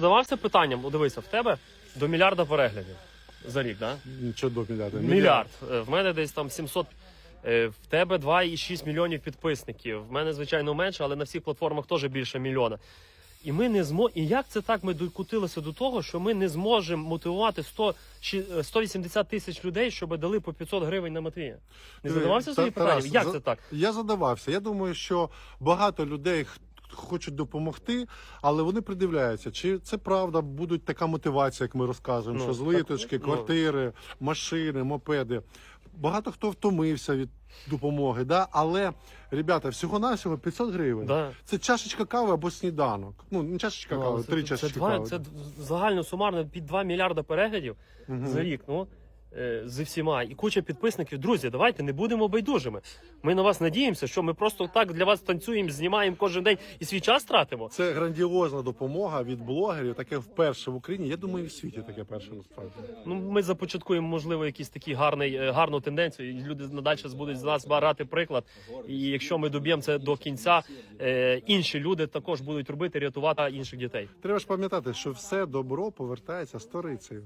Задавався питанням, о, дивися, в тебе до мільярда переглядів за рік, да? Нічого до мільярда. Мільярд. Е, В мене десь там 700. е, В тебе 2,6 мільйонів підписників. В мене, звичайно, менше, але на всіх платформах теж більше мільйона. І ми не змо... І як це так? Ми докутилися до того, що ми не зможемо мотивувати 100... щі- е, 180 тисяч людей, щоб дали по 500 гривень на Матвія? Не Диви, задавався Та- своїм Тарас, питанням? Як за- це так? Я задавався. Я думаю, що багато людей х- хочуть допомогти, але вони придивляються, чи це правда буде така мотивація, як ми розказуємо, Ну, що злиточки, ну. квартири, машини, мопеди. Багато хто втомився від допомоги, да? але, ребята, всього-навсього 500 гривень. Да. Це чашечка кави або сніданок. Ну, не чашечка кави, це, три це, чашечки два, кави. це загально сумарно під 2 мільярда переглядів Мгм. за рік. Ну зі всіма і куча підписників. Друзі, давайте не будемо байдужими. Ми на вас надіємося, що ми просто так для вас танцюємо, знімаємо кожен день і свій час тратимо. Це грандіозна допомога від блогерів, таке вперше в Україні. Я думаю, і в світі таке перше насправді. Ну ми започаткуємо, можливо, якісь такі гарний е, гарну тенденцію. І люди надалі будуть з нас брати приклад. І якщо ми доб'ємо це до кінця, е, інші люди також будуть робити, рятувати інших дітей. Треба ж пам'ятати, що все добро повертається сторицею.